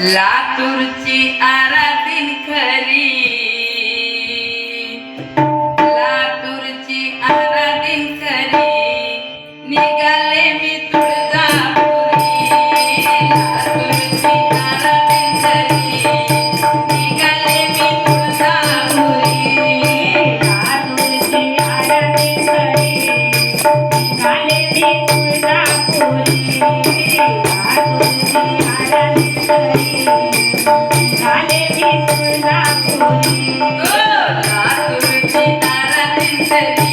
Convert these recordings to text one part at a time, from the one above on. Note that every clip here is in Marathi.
लातूरची आराधीन खरी. लातूरची आराधीन खरी. निघाले मी तुळजापुरी. लातूरची आराधीन खरी. निघाले मी तुळजापुरी. लातूरची आराधीन खरी. निघाले मी तुळजापुरी. लातूरची आराधीन Thank you.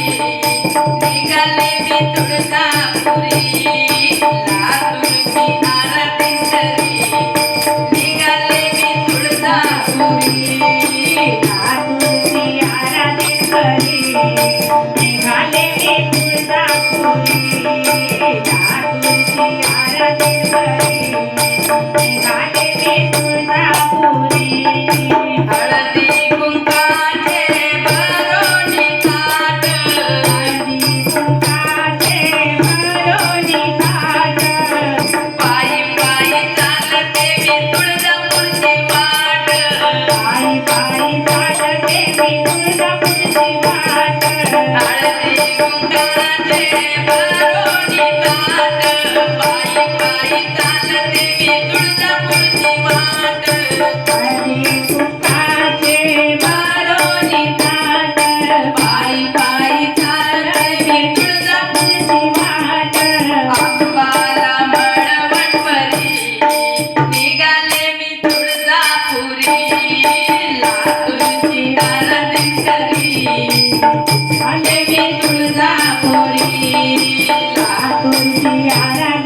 आले मी तुळजा पोरी आराधी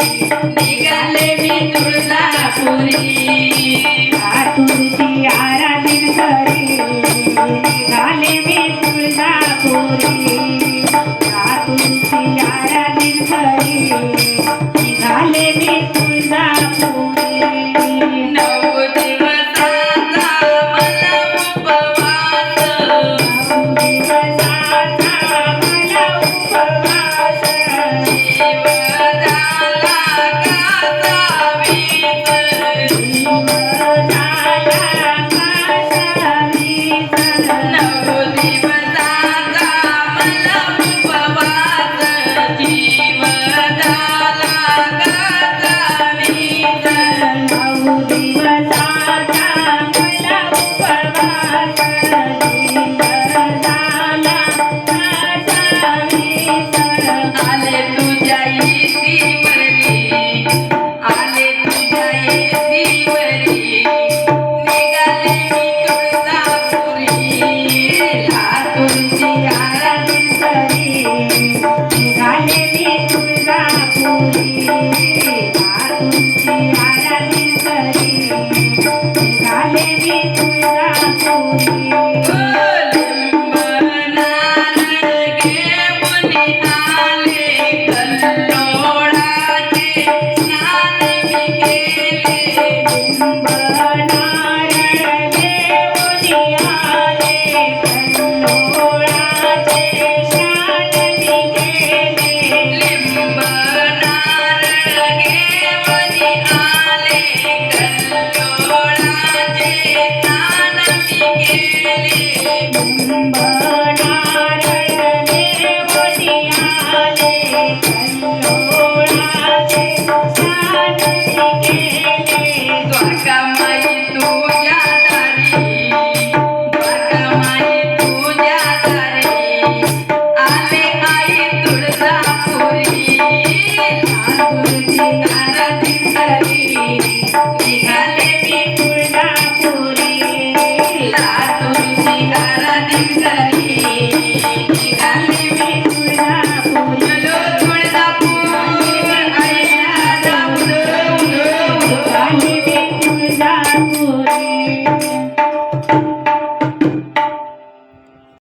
निघाले मी तुळजापुरी आतुरची आराधन करी. निघाले मी तुळजापुरी आतुरची आराधन करी. निघाले मी तुळजापुरी नऊ दिवसाचा मला उपवास. नऊ दिवसाचा Bye.